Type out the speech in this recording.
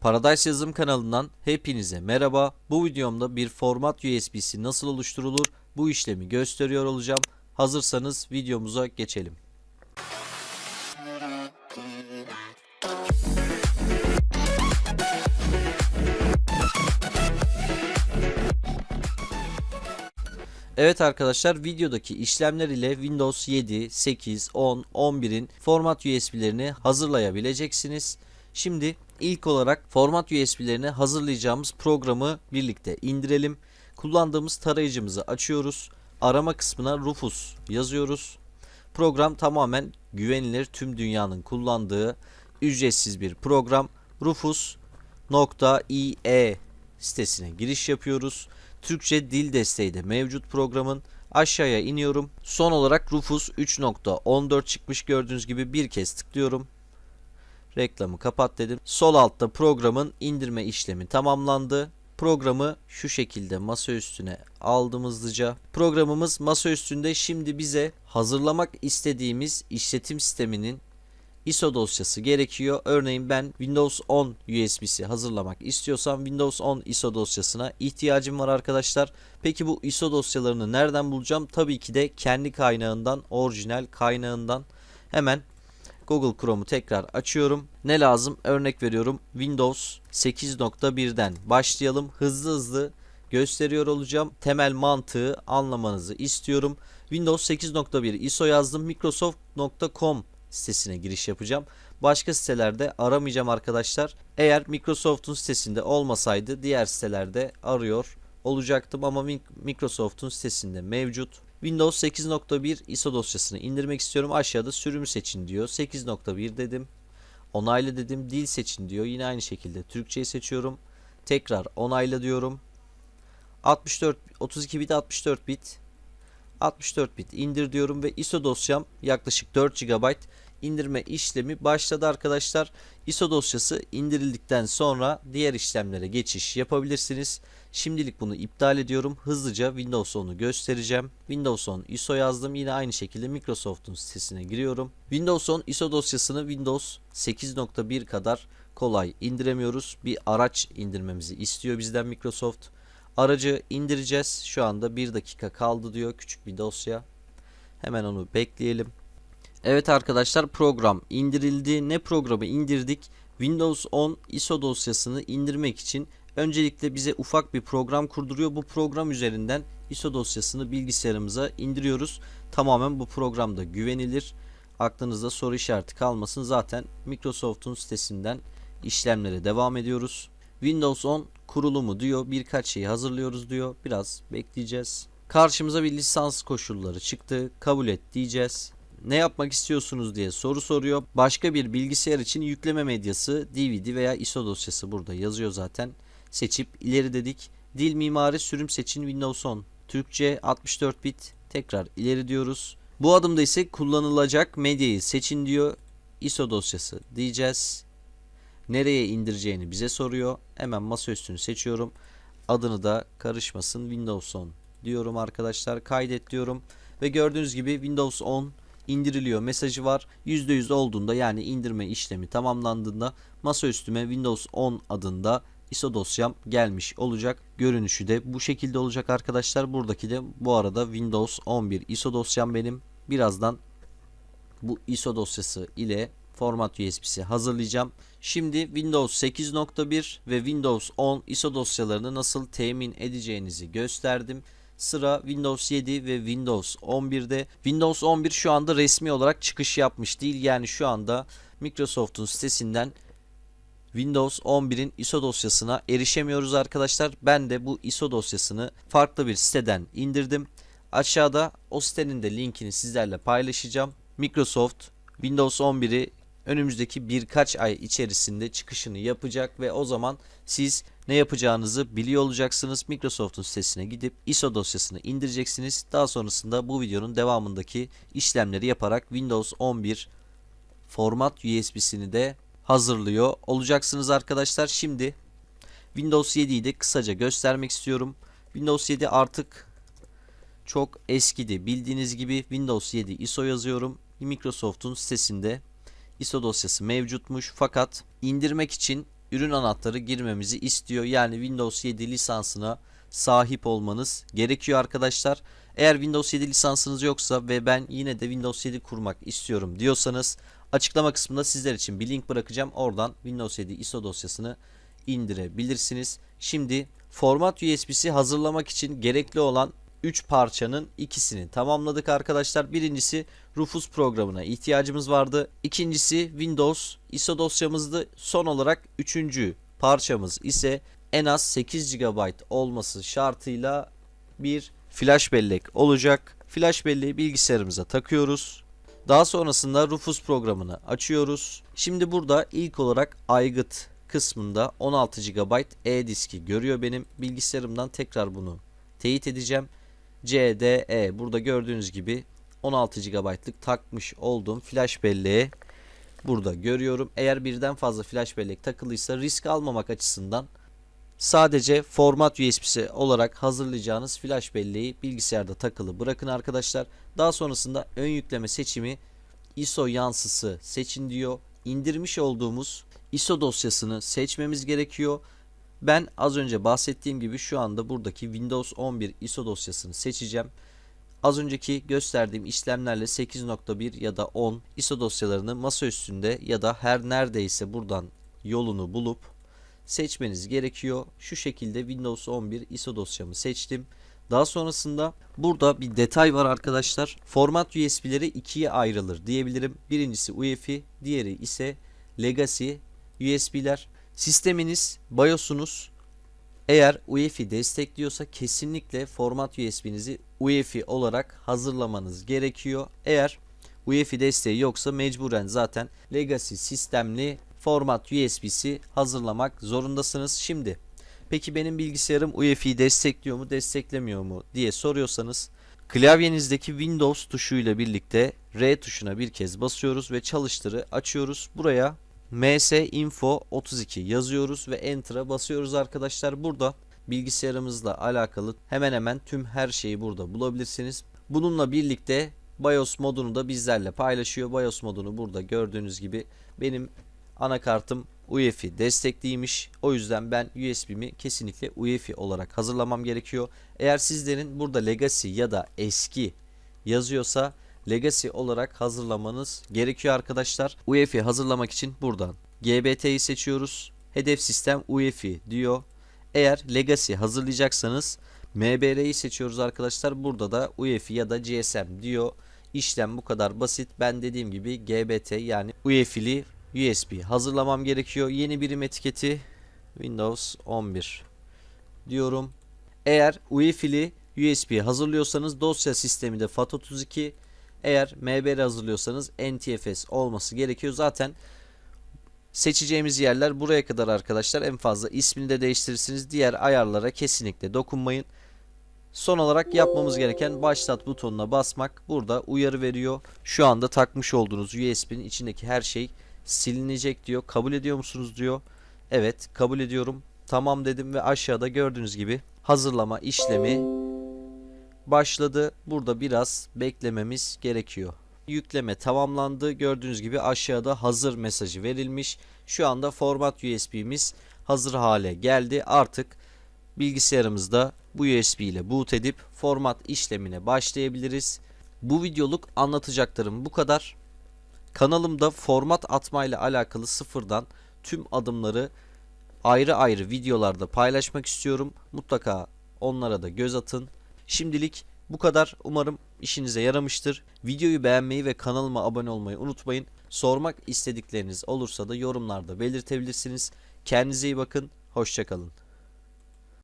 Paradise Yazılım kanalından hepinize merhaba. Bu videomda bir format USB'si nasıl oluşturulur bu işlemi gösteriyor olacağım. Hazırsanız videomuza geçelim. Evet arkadaşlar videodaki işlemler ile Windows 7, 8, 10, 11'in format USB'lerini hazırlayabileceksiniz. Şimdi ilk olarak format USB'lerini hazırlayacağımız programı birlikte indirelim. Kullandığımız tarayıcımızı açıyoruz. Arama kısmına Rufus yazıyoruz. Program tamamen güvenilir tüm dünyanın kullandığı ücretsiz bir program. Rufus.ie sitesine giriş yapıyoruz. Türkçe dil desteği de mevcut programın. Aşağıya iniyorum. Son olarak Rufus 3.14 çıkmış gördüğünüz gibi bir kez tıklıyorum. Reklamı kapat dedim. Sol altta programın indirme işlemi tamamlandı. Programı şu şekilde masa üstüne aldım hızlıca. Programımız masa üstünde şimdi bize hazırlamak istediğimiz işletim sisteminin ISO dosyası gerekiyor. Örneğin ben Windows 10 USB'si hazırlamak istiyorsam Windows 10 ISO dosyasına ihtiyacım var arkadaşlar. Peki bu ISO dosyalarını nereden bulacağım? Tabii ki de kendi kaynağından, orijinal kaynağından. Hemen Google Chrome'u tekrar açıyorum. Ne lazım? Örnek veriyorum. Windows 8.1'den başlayalım. Hızlı hızlı gösteriyor olacağım. Temel mantığı anlamanızı istiyorum. Windows 8.1 ISO yazdım. Microsoft.com sitesine giriş yapacağım. Başka sitelerde aramayacağım arkadaşlar. Eğer Microsoft'un sitesinde olmasaydı diğer sitelerde arıyor olacaktım ama Microsoft'un sitesinde mevcut. Windows 8.1 ISO dosyasını indirmek istiyorum. Aşağıda sürümü seçin diyor. 8.1 dedim. Onayla dedim. Dil seçin diyor. Yine aynı şekilde Türkçeyi seçiyorum. Tekrar onayla diyorum. 64 32 bit 64 bit 64 bit indir diyorum ve ISO dosyam yaklaşık 4 GB indirme işlemi başladı arkadaşlar. ISO dosyası indirildikten sonra diğer işlemlere geçiş yapabilirsiniz. Şimdilik bunu iptal ediyorum. Hızlıca Windows 10'u göstereceğim. Windows 10 ISO yazdım. Yine aynı şekilde Microsoft'un sitesine giriyorum. Windows 10 ISO dosyasını Windows 8.1 kadar kolay indiremiyoruz. Bir araç indirmemizi istiyor bizden Microsoft. Aracı indireceğiz. Şu anda 1 dakika kaldı diyor. Küçük bir dosya. Hemen onu bekleyelim. Evet arkadaşlar program indirildi. Ne programı indirdik? Windows 10 ISO dosyasını indirmek için öncelikle bize ufak bir program kurduruyor. Bu program üzerinden ISO dosyasını bilgisayarımıza indiriyoruz. Tamamen bu programda güvenilir. Aklınızda soru işareti kalmasın. Zaten Microsoft'un sitesinden işlemlere devam ediyoruz. Windows 10 kurulumu diyor. Birkaç şeyi hazırlıyoruz diyor. Biraz bekleyeceğiz. Karşımıza bir lisans koşulları çıktı. Kabul et diyeceğiz. Ne yapmak istiyorsunuz diye soru soruyor. Başka bir bilgisayar için yükleme medyası, DVD veya ISO dosyası burada yazıyor zaten. Seçip ileri dedik. Dil mimari sürüm seçin Windows 10. Türkçe 64 bit. Tekrar ileri diyoruz. Bu adımda ise kullanılacak medyayı seçin diyor. ISO dosyası diyeceğiz nereye indireceğini bize soruyor. Hemen masaüstünü seçiyorum. Adını da karışmasın Windows 10 diyorum arkadaşlar. Kaydet diyorum. Ve gördüğünüz gibi Windows 10 indiriliyor mesajı var. %100 olduğunda yani indirme işlemi tamamlandığında masaüstüme Windows 10 adında ISO dosyam gelmiş olacak. Görünüşü de bu şekilde olacak arkadaşlar. Buradaki de bu arada Windows 11 ISO dosyam benim. Birazdan bu ISO dosyası ile format USB'si hazırlayacağım. Şimdi Windows 8.1 ve Windows 10 ISO dosyalarını nasıl temin edeceğinizi gösterdim. Sıra Windows 7 ve Windows 11'de. Windows 11 şu anda resmi olarak çıkış yapmış değil. Yani şu anda Microsoft'un sitesinden Windows 11'in ISO dosyasına erişemiyoruz arkadaşlar. Ben de bu ISO dosyasını farklı bir siteden indirdim. Aşağıda o sitenin de linkini sizlerle paylaşacağım. Microsoft Windows 11'i önümüzdeki birkaç ay içerisinde çıkışını yapacak ve o zaman siz ne yapacağınızı biliyor olacaksınız. Microsoft'un sitesine gidip ISO dosyasını indireceksiniz. Daha sonrasında bu videonun devamındaki işlemleri yaparak Windows 11 format USB'sini de hazırlıyor olacaksınız arkadaşlar. Şimdi Windows 7'yi de kısaca göstermek istiyorum. Windows 7 artık çok eskidi. Bildiğiniz gibi Windows 7 ISO yazıyorum. Microsoft'un sitesinde ISO dosyası mevcutmuş fakat indirmek için ürün anahtarı girmemizi istiyor. Yani Windows 7 lisansına sahip olmanız gerekiyor arkadaşlar. Eğer Windows 7 lisansınız yoksa ve ben yine de Windows 7 kurmak istiyorum diyorsanız açıklama kısmında sizler için bir link bırakacağım. Oradan Windows 7 ISO dosyasını indirebilirsiniz. Şimdi format USB'si hazırlamak için gerekli olan 3 parçanın ikisini tamamladık arkadaşlar. Birincisi Rufus programına ihtiyacımız vardı. İkincisi Windows ISO dosyamızdı. Son olarak üçüncü parçamız ise en az 8 GB olması şartıyla bir flash bellek olacak. Flash belleği bilgisayarımıza takıyoruz. Daha sonrasında Rufus programını açıyoruz. Şimdi burada ilk olarak aygıt kısmında 16 GB e-diski görüyor benim bilgisayarımdan tekrar bunu teyit edeceğim. CDE burada gördüğünüz gibi 16 GB'lık takmış olduğum flash belleğe burada görüyorum. Eğer birden fazla flash bellek takılıysa risk almamak açısından sadece format USB'si olarak hazırlayacağınız flash belleği bilgisayarda takılı bırakın arkadaşlar. Daha sonrasında ön yükleme seçimi ISO yansısı seçin diyor. İndirmiş olduğumuz ISO dosyasını seçmemiz gerekiyor. Ben az önce bahsettiğim gibi şu anda buradaki Windows 11 ISO dosyasını seçeceğim. Az önceki gösterdiğim işlemlerle 8.1 ya da 10 ISO dosyalarını masa üstünde ya da her neredeyse buradan yolunu bulup seçmeniz gerekiyor. Şu şekilde Windows 11 ISO dosyamı seçtim. Daha sonrasında burada bir detay var arkadaşlar. Format USB'leri ikiye ayrılır diyebilirim. Birincisi UEFI, diğeri ise Legacy USB'ler. Sisteminiz, BIOS'unuz eğer UEFI destekliyorsa kesinlikle format USB'nizi UEFI olarak hazırlamanız gerekiyor. Eğer UEFI desteği yoksa mecburen zaten Legacy sistemli format USB'si hazırlamak zorundasınız. Şimdi peki benim bilgisayarım UEFI destekliyor mu desteklemiyor mu diye soruyorsanız klavyenizdeki Windows tuşuyla birlikte R tuşuna bir kez basıyoruz ve çalıştırı açıyoruz. Buraya ms info 32 yazıyoruz ve enter'a basıyoruz arkadaşlar. Burada bilgisayarımızla alakalı hemen hemen tüm her şeyi burada bulabilirsiniz. Bununla birlikte BIOS modunu da bizlerle paylaşıyor. BIOS modunu burada gördüğünüz gibi benim anakartım UEFI destekliymiş. O yüzden ben USB'mi kesinlikle UEFI olarak hazırlamam gerekiyor. Eğer sizlerin burada Legacy ya da eski yazıyorsa Legacy olarak hazırlamanız gerekiyor arkadaşlar. UEFI hazırlamak için buradan GBT'yi seçiyoruz. Hedef sistem UEFI diyor. Eğer Legacy hazırlayacaksanız MBR'yi seçiyoruz arkadaşlar. Burada da UEFI ya da GSM diyor. İşlem bu kadar basit. Ben dediğim gibi GBT yani UEFI'li USB hazırlamam gerekiyor. Yeni birim etiketi Windows 11 diyorum. Eğer UEFI'li USB hazırlıyorsanız dosya sistemi de FAT32 eğer MBR hazırlıyorsanız NTFS olması gerekiyor. Zaten seçeceğimiz yerler buraya kadar arkadaşlar. En fazla ismini de değiştirirsiniz. Diğer ayarlara kesinlikle dokunmayın. Son olarak yapmamız gereken başlat butonuna basmak. Burada uyarı veriyor. Şu anda takmış olduğunuz USB'nin içindeki her şey silinecek diyor. Kabul ediyor musunuz diyor. Evet kabul ediyorum. Tamam dedim ve aşağıda gördüğünüz gibi hazırlama işlemi başladı. Burada biraz beklememiz gerekiyor. Yükleme tamamlandı. Gördüğünüz gibi aşağıda hazır mesajı verilmiş. Şu anda format USB'miz hazır hale geldi. Artık bilgisayarımızda bu USB ile boot edip format işlemine başlayabiliriz. Bu videoluk anlatacaklarım bu kadar. Kanalımda format atmayla alakalı sıfırdan tüm adımları ayrı ayrı videolarda paylaşmak istiyorum. Mutlaka onlara da göz atın. Şimdilik bu kadar. Umarım işinize yaramıştır. Videoyu beğenmeyi ve kanalıma abone olmayı unutmayın. Sormak istedikleriniz olursa da yorumlarda belirtebilirsiniz. Kendinize iyi bakın. Hoşçakalın.